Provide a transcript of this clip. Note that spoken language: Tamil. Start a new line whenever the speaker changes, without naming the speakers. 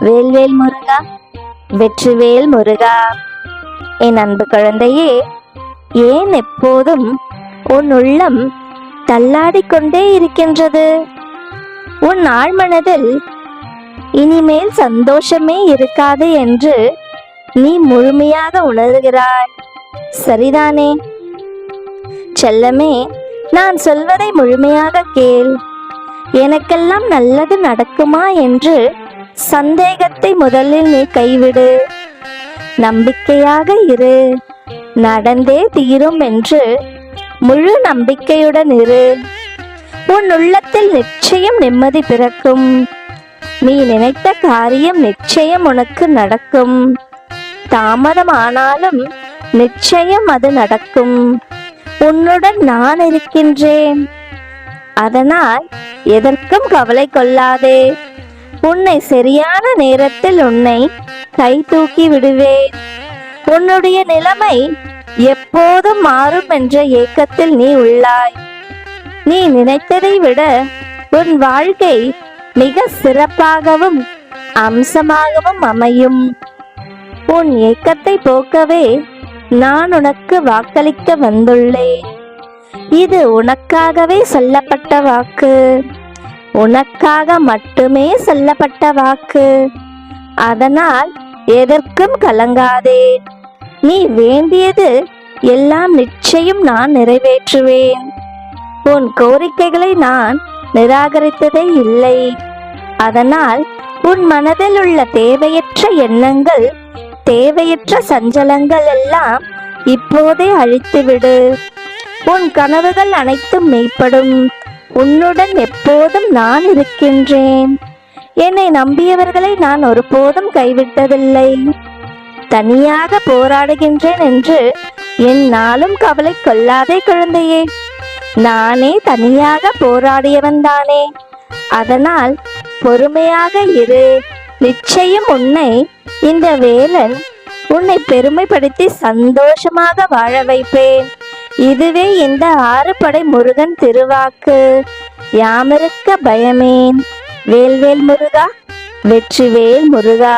வேல்வேல் முருகா வெற்றிவேல் முருகா. என் அன்பு குழந்தையே ஏன் எப்போதும் உன் உள்ளம் தள்ளாடிக்கொண்டே இருக்கின்றது? உன் ஆழ்மனதில் இனிமேல் சந்தோஷமே இருக்காது என்று நீ முழுமையாக உணர்கிறாய். சரிதானே? செல்லமே நான் சொல்வதை முழுமையாக கேள். எனக்கெல்லாம் நல்லது நடக்குமா என்று சந்தேகத்தை முதலில் நீ கைவிடு. நம்பிக்கையாக இரு. நடந்தே தீரும் என்று முழு நம்பிக்கையுடன் இரு. உன் உள்ளத்தில் நிச்சயம் நிம்மதி பிறக்கும். நீ நினைத்த காரியம் நிச்சயம் உனக்கு நடக்கும். தாமதமானாலும் நிச்சயம் அது நடக்கும். உன்னுடன் நான் இருக்கின்றேன். அதனால் எதற்கும் கவலை கொள்ளாதே. உன்னை சரியான நேரத்தில் உன்னை கை தூக்கி விடுவேன். உன்னுடைய நிலைமை எப்போதும் மாறும் என்ற ஏக்கத்தில் நீ உள்ளாய். நீ நினைத்ததை விட உன் வாழ்க்கை மிக சிறப்பாகவும் அம்சமாகவும் அமையும். உன் ஏக்கத்தை போக்கவே நான் உனக்கு வாக்களிக்க வந்துள்ளேன். இது உனக்காகவே சொல்லப்பட்ட வாக்கு. உனக்காக மட்டுமே சொல்லப்பட்ட வாக்கு. அதனால் எதற்கும் கலங்காதே. நீ வேண்டியது எல்லாம் நிச்சயம் நான் நிறைவேற்றுவேன். உன் கோரிக்கைகளை நான் நிராகரித்ததே இல்லை. அதனால் உன் மனதில் உள்ள தேவையற்ற எண்ணங்கள் தேவையற்ற சஞ்சலங்கள் எல்லாம் இப்போதே அழித்துவிடு. உன் கனவுகள் அனைத்தும் மெய்ப்படும். உன்னுடன் எப்போதும் நான் இருக்கின்றேன். என்னை நம்பியவர்களை நான் ஒருபோதும் கைவிட்டதில்லை. தனியாக போராடுகின்றேன் என்று என்னாலும் கவலை கொள்ளாதே குழந்தையே. நானே தனியாக போராடியவன் தானே. அதனால் பொறுமையாக இரு. நிச்சயம் உன்னை இந்த வேலன் உன்னை பெருமைப்படுத்தி சந்தோஷமாக வாழ வைப்பேன். இதுவே இந்த ஆறுபடை முருகன் திருவாக்கு. யாமிருக்க பயமேன். வேல்வேல் முருகா வெற்றிவேல் முருகா.